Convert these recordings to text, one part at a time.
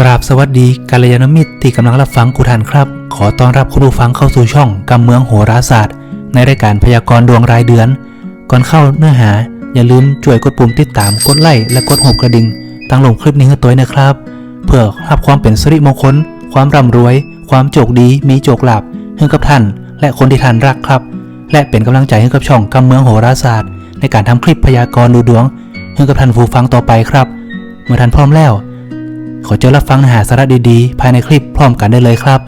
กราบสวัสดีกัลยาณมิตรที่กำลังรับฟังกุทานครับ ขอต้อนรับคุณผู้ฟังเข้าสู่ช่องกำเมืองโหราศาสตร์ ในรายการพยากรณ์ดวงรายเดือน ก่อนเข้าเนื้อหา อย่าลืมช่วยกดปุ่มติดตามกดไลค์และกดหัวกระดิ่งตั้งลงคลิปนี้ให้ตัวนะครับ เพื่อรับความเป็นสิริมงคล ความร่ำรวย ความโชคดีมีโชคลาภให้กับท่าน และคนที่ท่านรักครับ และเป็นกำลังใจให้กับช่องกำเมืองโหราศาสตร์ ในการทำคลิปพยากรณ์ดูดวงให้กับท่านผู้ฟังต่อไปครับ เมื่อท่านพร้อมแล้ว ขอเจอรับฟังเนื้อหาสาระดีๆ ภายในคลิปพร้อมกันได้เลยครับ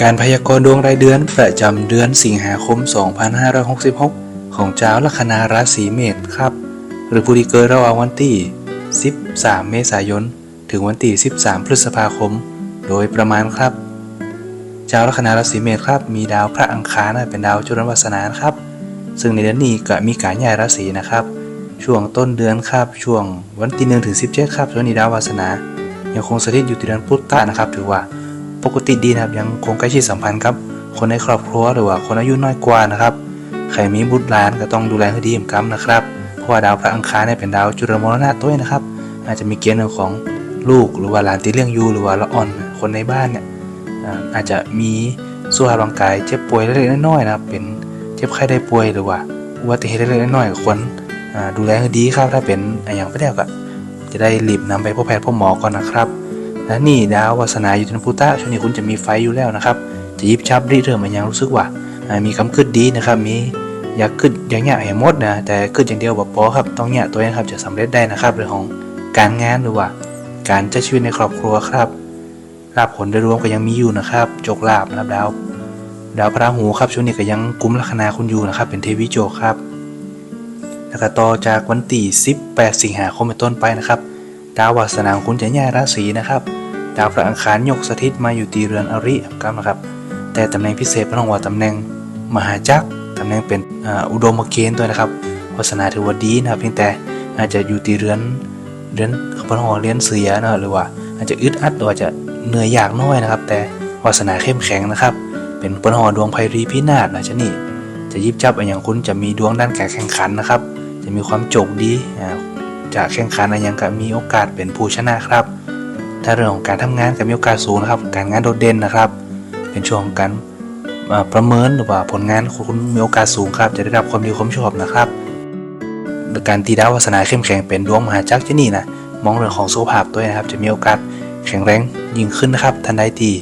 การพยากรณ์ดวงรายเดือนประจำเดือนสิงหาคม 2566 ของเจ้าลัคนาราศีเมษครับ หรือผู้ที่เกิดระหว่างวันที่ 13 เมษายน ถึงวันที่ 13 พฤษภาคม โดยประมาณครับ เจ้าลัคนาราศีเมษครับ มีดาวพระอังคารเป็นดาวจุลวัสนานครับ ซึ่งในเดือนนี้ก็มีการย้ายราศีนะครับ ช่วงต้นเดือนครับช่วงวันที่หนึ่งถึงสิบเจ็ดครับช่วงนี้ดาววาสนา ยังคงสถิตอยู่ที่เดือนพุทธตะนะครับ ถือว่าปกติดีนะครับยังคงใกล้ชิดสัมพันธ์ครับคนในครอบครัวหรือว่าคนอายุน้อยกว่านะครับใครมีบุตรหลานก็ต้องดูแลให้ดีเหมือนกันนะครับเพราะว่าดาวพระอังคารเนี่ยเป็นดาวจุลมรณะตัวนะครับ อาจจะมีเกณฑ์เรื่องของลูกหรือว่าหลานที่เลี้ยงอยู่หรือว่าละอ่อนคนในบ้านเนี่ยอาจจะมีสุขภาพร่างกายเจ็บป่วยเล็กๆน้อยๆนะครับเป็นเจ็บไข้ได้ป่วยหรือว่าอุบัติเหตุเล็กๆน้อยๆก็ควร ดูแลให้ดีครับ ถ้าเป็นออย่างไปแล้วก็จะได้รีบนำไปพบแพทย์พบหมอก่อนนะครับและนี่ดาววาสนาอยู่ที่นพุตะช่วงนี้คุณจะมีไฟอยู่แล้วนะครับ จะยิบชับรีเริ่มมันยังรู้สึกว่า มีคำขึ้นดีนะครับ มีอยากขึ้นอย่างเงี้ยให้หมดนะแต่ขึ้นอย่างเดียวแบบพอครับต้องเนี้ยตัวเองครับจะสำเร็จได้นะครับเรื่องของการงานหรือว่า การใช้ชีวิตในครอบครัวครับลาภผลโดยรวมก็ยังมีอยู่นะครับโจกลาภนะครับดาวดาวพระหูครับช่วงนี้ก็ยังกุมลัคนาคุณอยู่นะครับ เป็นเทวิโจครับ แล้วก็ต่อจากวันที่18 สิงหาคมเป็นต้นไปนะครับ ดาววาสนาของคุณจะย้ายราศีนะครับ ดาวพระอังคารยกสถิตมาอยู่ตีเรือนอริครับนะครับ แต่ตำแหน่งพิเศษพระองค์ว่าตำแหน่งมหาจักรตำแหน่งเป็นอ,อุดมเกณฑ์ด้วยนะครับวาสนาถือว่าดีนะครับเพียงแต่อาจจะอยู่ตีเรือนเรือนพระองค์ว่าเรือนเสียนะหรือว่า อาจจะอึดอัดหรือว่าจะเหนื่อยยากน้อยนะครับ แต่วาสนาเข้มแข็งนะครับ เป็นพระองค์ว่าดวงไพรีพินาศนะชนี่จะยิบจับอะไรอย่างคุณจะมีดวงด้านการแข่งขันนะครับ จะมีความโจกดีอ่าจะแข่งขันอะไรย่างก็มีโอกาสเป็นผู้ชนะครับ ถ้าเรื่องของการทำงานก็มีโอกาสสูงนะครับ การงานโดดเด่นนะครับ เป็นช่วงของการประเมินหรือว่าผลงานคุณมีโอกาสสูงครับ จะได้รับความดีความชอบนะครับการตีดาววาสนาเข้มแข็งเป็นดวงมหาจักรที่นี่นะมองเรื่องของสุขภาพด้วยนะครับ จะมีโอกาสแข็งแรงยิ่งขึ้นนะครับทันใดที่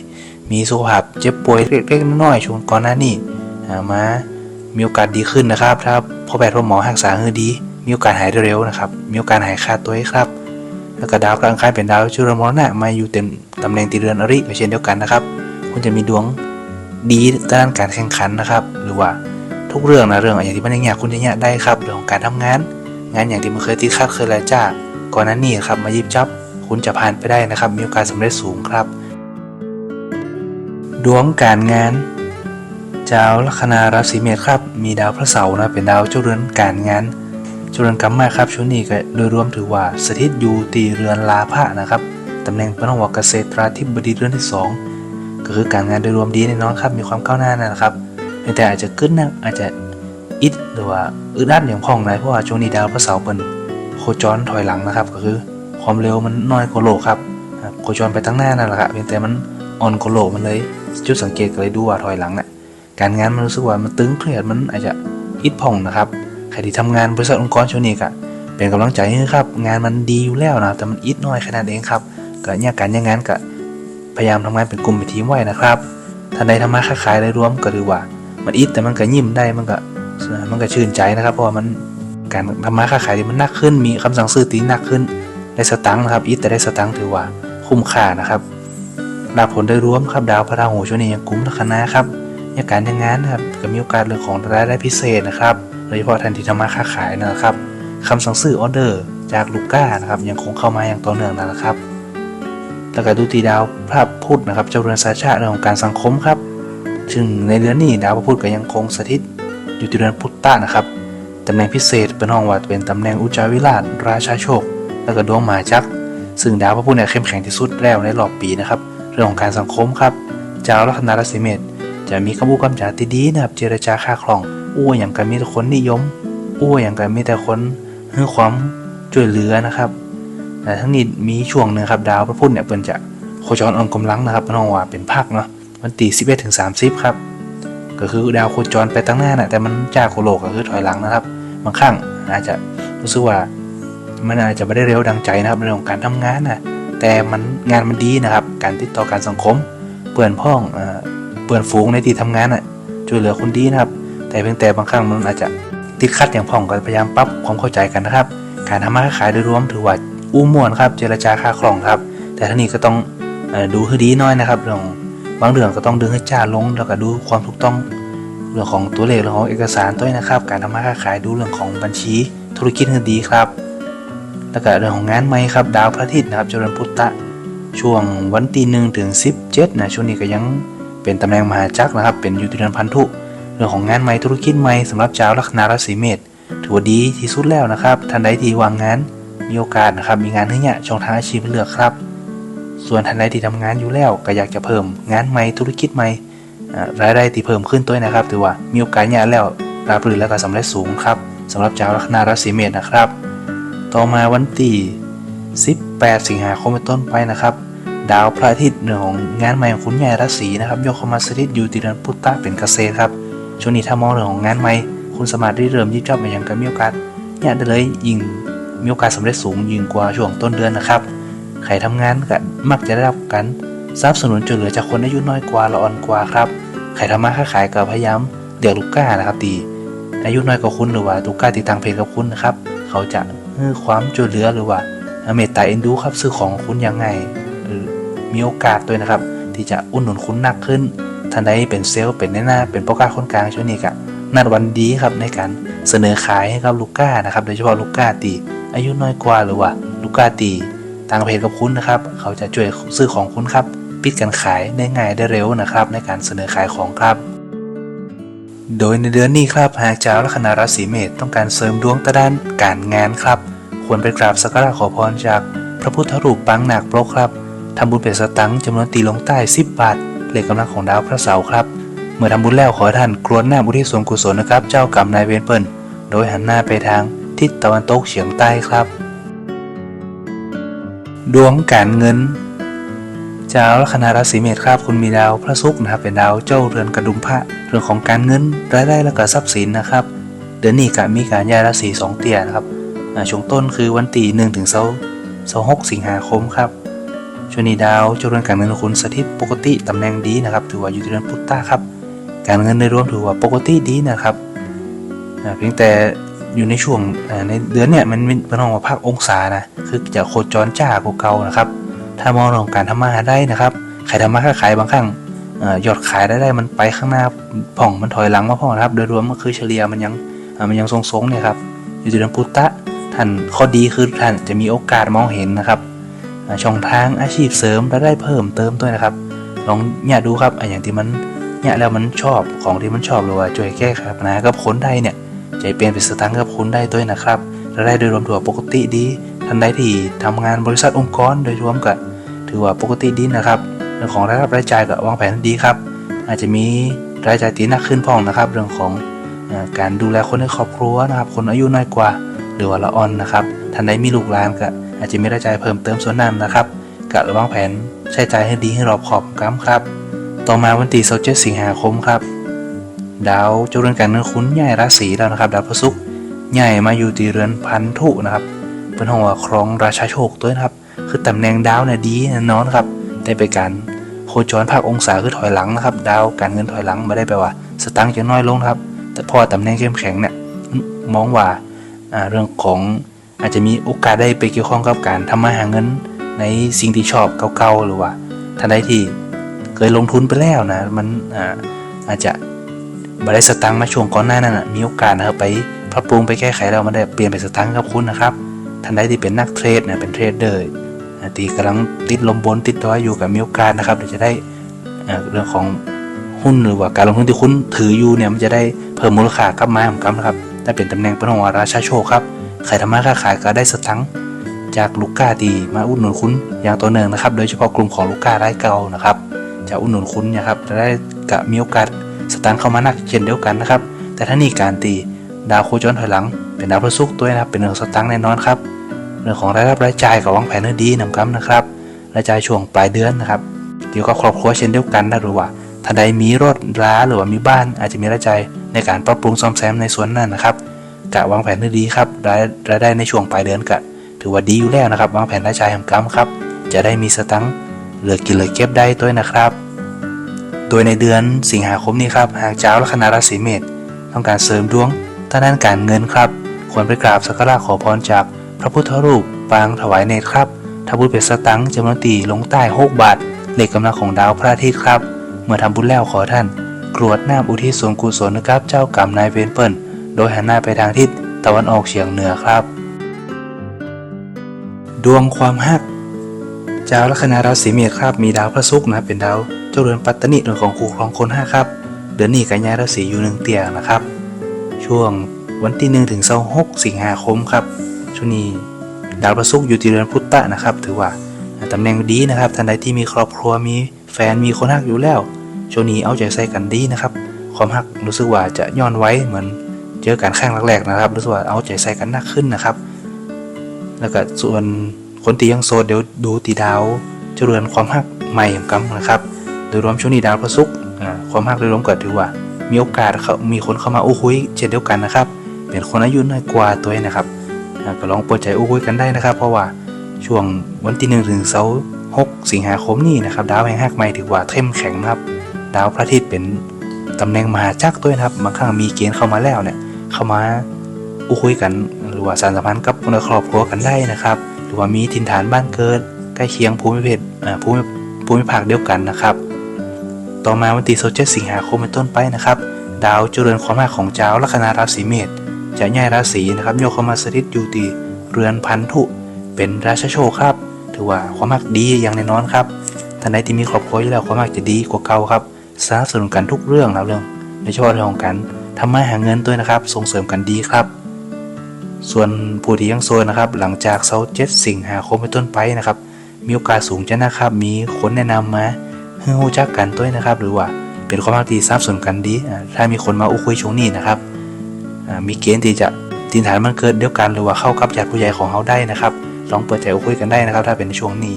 มีสุขภาพเจ็บป่วยเล็กๆน้อยๆช่วงก่อนหน้านี้มา มีโอกาสดีขึ้นนะครับ ถ้าพ่อแพทย์พ่อหมอรักษาให้ดี มีโอกาสหายเร็วๆนะครับ มีโอกาสหายขาดตัวให้ครับ แล้วก็ดาวกลางคายเป็นดาวจุลมรณะมาอยู่เต็มตำแหน่งตีเรือนอริเช่นเดียวกันนะครับ คุณจะมีดวงดีด้านการแข่งขันนะครับ หรือว่าทุกเรื่องนะเรื่องอย่างที่มันยากคุณจะยากได้ครับเรื่องของการทำงาน งานอย่างที่มันเคยติดขัดเคยลาจ้าก่อนหน้านี้ครับมายิบจับ คุณจะผ่านไปได้นะครับ มีโอกาสสำเร็จสูงครับ ดวงการงาน เจ้าลัคนาราศีเมษครับ มีดาวพระเสาร์นะเป็นดาวเจ้าเรือนการงานเจ้าเรือนกรรมมาครับช่วงนี้ก็โดยรวมถือว่าสถิตอยู่ตีเรือนลาภะนะครับตำแหน่งพระนวกเกษตราธิบดีเรือนที่สองก็คือการงานโดยรวมดีแน่นอนครับมีความก้าวหน้านะครับแต่อาจจะขึ้นนะอาจจะอิดหรือว่าอึดอัดอย่างพ่องเลยเพราะว่าช่วงนี้ดาวพระเสาร์เป็นโคจรถอยหลังนะครับ ก็คือความเร็วมันน้อยกว่าโลกครับโคจรไปตั้งหน้านั่นแหละครับเพียงแต่มันอ่อนกว่าโลกมันเลย จุดสังเกตก็เลยดูว่าถอยหลังน่ะ การงานมันรู้สึกว่ามันตึงเครียดมันอาจจะอิดผ่องนะครับใครที่ทำงานบริษัทองค์กรช่วงนี้ก็เป็นกำลังใจให้ครับ งานมันดีอยู่แล้วนะแต่มันอิดน้อยขนาดเองครับก็เนี่ยการเนี่ยงานก็พยายามทำงานเป็นกลุ่มเป็นทีมไว้นะครับท่านใดทำมาค้าขายได้รวมก็ถือว่า มันอิดแต่มันก็ยิ้มได้มันก็มันก็ชื่นใจนะครับ เพราะว่ามันการทำมาค้าขายที่มันหนักขึ้น มีคำสั่งซื้อตีหนักขึ้นได้สตังค์นะครับอิดแต่ได้สตังค์ถือว่าคุ้มค่านะครับลาภผลโดยรวมครับดาวพระราหูช่วงนี้ยังกุมลัคนาครับ ในการทำงานนะครับก็มีโอกาสเรื่องของรายได้พิเศษนะครับโดยเฉพาะทันที่ทำมาค้าขายนะครับคำสั่งซื้อออเดอร์จากลูก้านะครับยังคงเข้ามาอย่างต่อเนื่องนะครับ แล้วก็ดูตีดาวพระพุธนะครับ เจ้าเรือนสาชาเรื่องของการสังคมครับ ซึ่งในเดือนนี้ดาวพระพุธก็ยังคงสถิตอยู่ที่เรือนพุทธะนะครับตำแหน่งพิเศษเป็นห้องว่าเป็นตำแหน่งอุจาวิราชราชาโชค แล้วก็ดวงมาจักรซึ่งดาวพระพุธเนี่ยเข้มแข็งที่สุดแล้วในรอบปีนะครับ เรื่องของการสังคมครับ เจ้าลัคนาราศีเมษ จะมีคำพูดคำจาที่ดีนะครับ เจรจาค่าคล่องอู้อย่างกันมีแต่คนนิยมอู้อย่างกันมีแต่คนให้ความช่วยเหลือนะครับแต่ทั้งนี้มีช่วงหนึ่งครับดาวพระพุธเนี่ยเปิ้นจะโคจรอ่อนกำลังนะครับน้องว่าเป็นภาคเนาะวันที่11ถึง30ครับ ก็คือดาวโคจรไปตั้งหน้าน่ะแต่มันจากโคโลกก็คือถอยหลังนะครับบางครั้งอาจจะรู้สึกว่ามันอาจจะไม่ได้เร็วดังใจนะครับในเรื่องของการทำงานนะแต่มันงานมันดีนะครับ การติดต่อการสังคมเปื่อนพ้อง เปื่อนฝูงในที่ทำงานน่ะช่วยเหลือคนดีนะครับ แต่เพียงแต่บางครั้งมันอาจจะติดขัดอย่างพ้องก็พยายามปรับความเข้าใจกันนะครับ การทำมาค้าขายโดยรวมถือว่าอู้ม่วนครับ เจรจาค่าครองครับ แต่ทั้งนี้ก็ต้องดูให้ดีน้อยนะครับเรื่องบางเรื่องก็ต้องดึงให้จ้าลง แล้วก็ดูความถูกต้องเรื่องของตัวเลขเรื่องของเอกสารด้วยนะครับ การทำมาค้าขายดูเรื่องของบัญชีธุรกิจให้ดีครับ แล้วก็เรื่องของงานใหม่ครับ ดาวพระอาทิตย์นะครับเจริญพุทธะช่วงวันที่หนึ่งถึง17นะช่วงนี้ก็ยัง เป็นตำแหน่งมหาจักรนะครับ เป็นอยู่ที่เดือนพันธุ เรื่องของงานใหม่ธุรกิจใหม่สำหรับชาวลัคนาราศีเมษถือว่าดีที่สุดแล้วนะครับท่านใดที่วางงานมีโอกาสนะครับมีงานให้เนี่ยช่องทางอาชีพเลือกครับ ส่วนท่านใดที่ทำงานอยู่แล้วก็อยากจะเพิ่ม งานใหม่ธุรกิจใหม่รายได้ที่เพิ่มขึ้นด้วยนะครับถือว่ามีโอกาสเนี่ยแล้วราบรื่นและก็สำเร็จสูงครับสำหรับชาวลัคนาราศีเมษนะครับ ต่อมาวันที่18 สิงหาคมเป็นต้นไปนะครับ ดาวพระอาทิตย์เรื่องของงานใหม่ของคุณใหญ่ราศีนะครับโยกเข้ามาสถิตอยู่ที่เดือนพุทธะเป็นเกษตรครับช่วงนี้ถ้ามองเรื่องของงานใหม่ คุณสามารถได้เริ่มยิบจับมาอย่างก็มีโอกาสเนี่ยได้เลยยิ่งมีโอกาสสำเร็จสูงยิ่งกว่าช่วงต้นเดือนนะครับใครทำงานก็มักจะได้รับการสนับสนุนช่วยเหลือจากคนอายุน้อยกว่าละอ่อนกว่าครับใครทำมาค้าขายก็พยายามเดือกลูกค้านะครับตีอายุน้อยกว่าคุณหรือว่าลูกค้าที่ต่างเพศกับคุณนะครับเขาจะให้ความช่วยเหลือหรือว่าเมตตาเอ็นดูครับซื้อของคุณยังไง มีโอกาสด้วยนะครับ ที่จะอุ่นหนุนคุณนักขึ้นท่านใดเป็นเซลล์เป็นในหน้าเป็นโปรกล้าคนกลางช่วงนี้ก็นัดวันดีครับในการเสนอขายให้กับลูก้านะครับโดยเฉพาะลูก้าตีอายุน้อยกว่าหรือว่าลูก้าตีต่างเพศกับคุณนะครับ เขาจะช่วยซื้อของคุณครับปิดการขายได้ง่ายได้เร็วนะครับ ในการเสนอขายของครับ โดยในเดือนนี้ครับหากเจ้าลัคนาราศีเมษต้องการเสริมดวงตะด้านการงานครับ ควรไปกราบสักการะขอพรจากพระพุทธรูปปางหนักโปรกครับ ทำบุญเป็นสตังค์จำนวนตีลงใต้ 10 บาทเลขกำลังของดาวพระเสาร์ครับ เมื่อทำบุญแล้วขอท่านกรวนหน้าบุทิศส่วนกุศลนะครับ เจ้ากรรมนายเวรเปิลโดยหันหน้าไปทางทิศตะวันตกเฉียงใต้ครับ ดวงการเงินชาวลัคนาราศีเมษครับคุณมีดาวพระศุกร์นะครับเป็นดาวเจ้าเรือนกระดุมพระเรื่องของการเงินรายได้และก็ทรัพย์สินนะครับ เดือนนี้ก็มีการย้ายราศีสองเตียนะครับช่วงต้นคือวันที่หนึ่งถึงเสาเสาหกสิงหาคมครับ ช่วงนี้ดาวเจ้าเรือนการเงินของคุณสถิตปกติตำแหน่งดีนะครับ ถือว่าอยู่ที่เดือนพุทธะครับ การเงินในรวมถือว่าปกติดีนะครับเพียงแต่อยู่ในช่วงในเดือนเนี่ยมันเป็นเป็นห้องว่าภาคองศานะคือจะโคจรจ้ากว่าเก่านะครับ ถ้ามองเรื่องการทำมาหาได้นะครับใครทำมาค้าขายบางครั้งอยอดขายได้ได้มันไปข้างหน้าผ่องมันถอยหลังมาพ่องนะครับ โดยรวมก็คือเฉลี่ยมันยังมันยังทรงๆเนี่ยครับอยู่ที่เดือนพุทธะท่านข้อดีคือท่านจะมีโอกาสมองเห็นนะครับ ช่องทางอาชีพเสริมรายได้เพิ่มเติมด้วยนะครับ ลองเนี่ยดูครับอะอย่างที่มันเนี่ยแล้วมันชอบของที่มันชอบหรือว่าช่วยแก้ไขปัญหากับคนได้เนี่ยจะเปลี่ยนเป็นสตางค์กับคุณได้ด้วยนะครับรายได้โดยรวมถือว่าปกติดีท่านใดที่ทำงานบริษัทองค์กรโดยรวมก็ถือว่าปกติดีนะครับเรื่องของรายรับรายจ่ายก็วางแผนดีครับ อาจจะมีรายจ่ายที่หนักขึ้นพ่องนะครับ เรื่องของการดูแลคนในครอบครัวนะครับ คนอายุน้อยกว่า หรือว่าละอ่อนนะครับท่านใดมีลูกหลานก็ อาจจะมีรายจ่ายเพิ่มเติมส่วนนั้นนะครับก็วางแผนใช้จ่ายให้ดีให้รอบคอบกันครับ ต่อมาวันที่27สิงหาคมครับ ดาวเจ้าเรือนการเงินคุณใหญ่ราศีแล้วนะครับ ดาวพฤหัสใหญ่มาอยู่ที่เรือนพันธุนะครับ เป็นห้องว่าครองราชาโชคด้วยนะครับ คือตำแหน่งดาวเนี่ยดีแน่นอนครับ แต่เป็นการโคจรภาคองศาคือถอยหลังนะครับ ดาวการเงินถอยหลังไม่ได้แปลว่า สตางค์จะน้อยลงครับ แต่พอตำแหน่งเข้มแข็งเนี่ยมองว่าเรื่องของ อาจจะมีโอกาสได้ไปเกี่ยวข้องกับการทำมาหาเงินในสิ่งที่ชอบเก่าๆหรือว่าท่านใดที่เคยลงทุนไปแล้วนะมันอาอาจจะบได้สตางค์มาช่วงก่อนหน้านั้นนะมีโอกาสนะครับไปปรับปรุงไปแก้ไขแล้วมันได้เปลี่ยนเป็นสตางค์กับคุณนะครับท่านใดที่เป็นนักเทรดนะเป็นเทรดเดอร์ที่กำลังติดลมบนติดดอยอยู่กับมีโอกาสนะครับเดี๋ยวจะได้เรื่องของหุ้นหรือว่าการลงทุนที่คุณถืออยู่เนี่ยมันจะได้เพิ่มมูลค่ากลับมาเหมือนกันนะครับได้เป็นตำแหน่งเป็นของราชาโชคครับ ใครทำมาค้าขายก็ได้สตังค์จากลูกค้าที่มาอุดหนุนคุณอย่างต่อเนื่องนะครับ โดยเฉพาะกลุ่มของลูกค้ารายเก่านะครับจะอุดหนุนคุณนะครับจะได้กับมีโอกาสสตังค์เข้ามานักเช่นเดียวกันนะครับ แต่ถ้านี่การตีดาวโคจรถอยหลัง เป็นดาวพฤหัสตัวนะครับเป็นเรื่องสตังค์แน่นอนครับเรื่องของรายรับรายจ่ายกับวางแผนให้ดีนำกำนะครับรายจ่ายช่วงปลายเดือนนะครับเกี่ยวกับครอบครัวเช่นเดียวกันนะหรือว่าถ้าใดมีรถร้าหรือว่ามีบ้านอาจจะมีรายจ่ายในการปรับปรุงซ่อมแซมในส่วนนั้นนะครับ กะวางแผนให้ดีครับรายรายได้ในช่วงปลายเดือนกะ ถือว่าดีอยู่แล้วนะครับ วางแผนรายจ่ายนำกำครับ จะได้มีสตังค์เหลือกินเหลือเก็บได้ด้วยนะครับ โดยในเดือนสิงหาคมนี้ครับหากเจ้าลัคนาราศีเมษต้องการเสริมดวงทางด้านการเงินครับ ควรไปกราบสักการะขอพรจากพระพุทธรูปปางถวายเนตรครับทำบุญเป็นสตังค์จำนวนตีลงใต้หกบาทเลขกำลังของดาวพระอาทิตย์ครับ เมื่อทำบุญแล้วขอท่าน กรวดน้ำอุทิศส่วนกุศลนะครับ เจ้ากรรมนายเวรเปิล โดยหันหน้าไปทางทิศตะวันออกเฉียงเหนือครับ ดวงความฮักจ้าลัคนาราศีเมษครับมีดาวพระศุกร์นะเป็นดาวเจ้าเรือนปัตตนิเรือนของคู่ครองคนห้าครับ เดือนนี้กันยาราศีอยู่หนึ่งเตียงนะครับ ช่วงวันที่หนึ่งถึงเสาหกสิงหาคมครับช่วงนี้ดาวพระศุกร์อยู่ที่เรือนพุทธะนะครับ ถือว่าตำแหน่งดีนะครับท่านใดที่มีครอบครัวมีแฟนมีคนฮักอยู่แล้วช่วงนี้เอาใจใส่กันดีนะครับ ความฮักรู้สึกว่าจะย้อนไว้เหมือน จอการแข่งแรกๆนะครับรู้สึกว่าเอาใจใส่กันหนักขึ้นนะครับ แล้วก็ส่วนคนที่ยังโสดเดี๋ยวดูตีดาวเจริญความฮักใหม่ของกำนะครับ โดยรวมช่วงนี้ดาวพระศุกร์ความฮักโดยรวมก็ถือว่า มีโอกาสเขามีคนเข้ามาอู้คุยเช่นเดียวกันนะครับ เป็นคนอายุน้อยกว่าตัวนะครับก็ลองเปิดใจอู้คุยกันได้นะครับ เพราะว่าช่วงวันที่หนึ่งถึงเสาร์หกสิงหาคมนี้นะครับ ดาวแห่งฮักใหม่ถือว่าเข้มแข็งนะครับ ดาวพระอาทิตย์เป็นตำแหน่งมหาจักรด้วยนะครับบางครั้งมีเกณฑ์เข้ามาแล้วเนี่ย เข้ามาอู้คุยกันหรือว่าสารสัมพันธ์กับคนในครอบครัวกันได้นะครับ หรือว่ามีถิ่นฐานบ้านเกิด ใกล้เคียงภูมิเพศอ่าภูมิภูมิภาคเดียวกันนะครับ ต่อมาวันที่27สิงหาคมเป็นต้นไปนะครับ ดาวเจริญความมากของเจ้าลัคนาราศีเมษจะย้ายราศีนะครับโยกเข้ามาสถิตอยู่ที่เรือนพันธุ เป็นราชโชคครับ ถือว่าความมากดีอย่างแน่นอนครับท่านใดที่มีครอบครัวอยู่แล้วความมากจะดีกว่าเก่าครับสนับสนุนกันทุกเรื่องแล้วเรื่องโดยเฉพาะเรื่องของการ ทำมาหาเงินด้วยนะครับ ส่งเสริมกันดีครับ ส่วนผู้ที่ยังโซนนะครับ หลังจากเสาเจ็ดสิงหาคมเป็นต้นไปนะครับ มีโอกาสสูงจะนะครับ มีคนแนะนำมาให้รู้จักกันด้วยนะครับ หรือว่าเป็นความรักที่ทราบส่วนกันดี ถ้ามีคนมาอุ้คุยช่วงนี้นะครับ มีเกณฑ์ที่จะทินฐานมันเกิดเดียวกันหรือว่าเข้ากับญาติผู้ใหญ่ของเขาได้นะครับ ลองเปิดใจอุ้คุยกันได้นะครับ ถ้าเป็นในช่วงนี้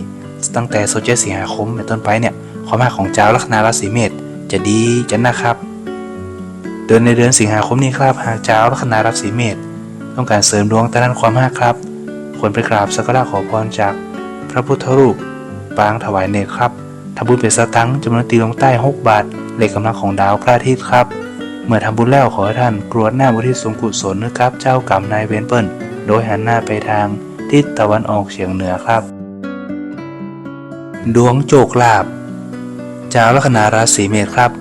ตั้งแต่โซเจสิงหาคมเป็นต้นไปเนี่ยความรักของเจ้าลัคนาราศีเมษจะดีจะนะครับ ดือนในเดือนสิงหาคมนี้ครับหากเจ้าลัคนาราศีเมษต้องการเสริมดวงแต่ด้านความรักครับ ควรไปกราบสักการะขอพรจากพระพุทธรูปปางถวายเนตรครับทำบุญเป็นสตังจำนวนตีลงใต้ 6 บาทเลขกำลังของดาวพระอาทิตย์ครับ เมื่อทำบุญแล้วขอให้ท่านกรวดหน้าบุทิศสมกุศลนะครับ เจ้ากรรมนายเวรเปิลโดยหันหน้าไปทางทิศตะวันออกเฉียงเหนือครับ ดวงโจกลาบเจ้าลัคนาราศีเมษครับ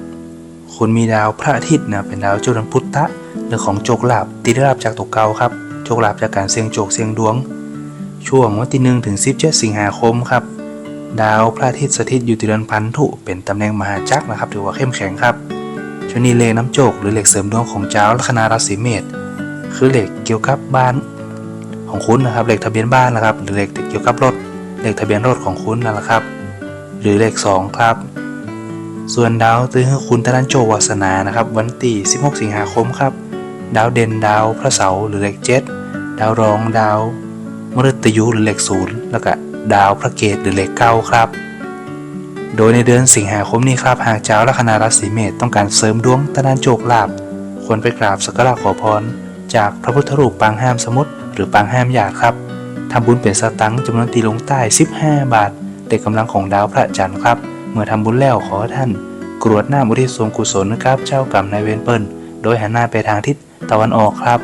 คุณมีดาวพระอาทิตย์นะเป็นดาวจุลพุทธะเรื่องของโจกลาบที่ได้รับจากตกเกาครับโจกลาบจากการเสี่ยงโจกเสี่ยงดวง ช่วงวันที่หนึ่งถึง17สิงหาคมครับ ดาวพระอาทิตย์สถิตอยู่ที่เรือนพันธุเป็นตำแหน่งมหาจักรนะครับถือว่าเข้มแข็งครับชนีเลน้ำโจกหรือเหลขเสริมดวงของเจ้าลัคนาราศีเมษคือเหลขเกี่ยวกับบ้านของคุณนะครับเหลขทะเบียนบ้านนะครับ หรือเหลขเกี่ยวกับรถเหลขทะเบียนรถของคุณนั่นแหละครับ หรือเหลขสองครับ ส่วนดาวตื้อให้คุณทางด้านโชควาสนานะครับ วันที่ 16 สิงหาคมครับ ดาวเด่นดาวพระเสาร์หรือเลขเจ็ดดาวรองดาวมฤตยูหรือเลขศูนย์แล้วก็ดาวพระเกตหรือเลขเก้าครับ โดยในเดือนสิงหาคมนี้ครับหากเจ้าลัคนาราศีเมษต้องการเสริมดวงทางด้านโชคลาภควรไปกราบสักการะขอพร จากพระพุทธรูปปางห้ามสมุทรหรือปางห้ามหยาดครับทำบุญเป็นสตังค์จำนวนตีลงใต้ 15 บาทเด็กกำลังของดาวพระจันทร์ครับ เมื่อทำบุญแล้วขอท่าน กรวดหน้าอุทิศส่วนกุศลนะครับ เจ้ากรรมนายเวรเปิลโดยหันหน้าไปทางทิศตะวันออกครับ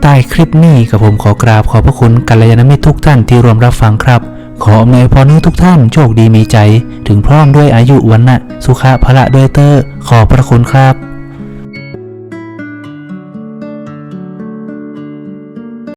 ใต้คลิปนี้กับผมขอกราบขอบพระคุณกัลยาณมิตรทุกท่านที่รวมรับฟังครับ ขออำนวยพรให้ทุกท่านโชคดีมีใจ ถึงพร้อมด้วยอายุวันนะสุขะพละด้วยเตอร์ขอบพระคุณครับ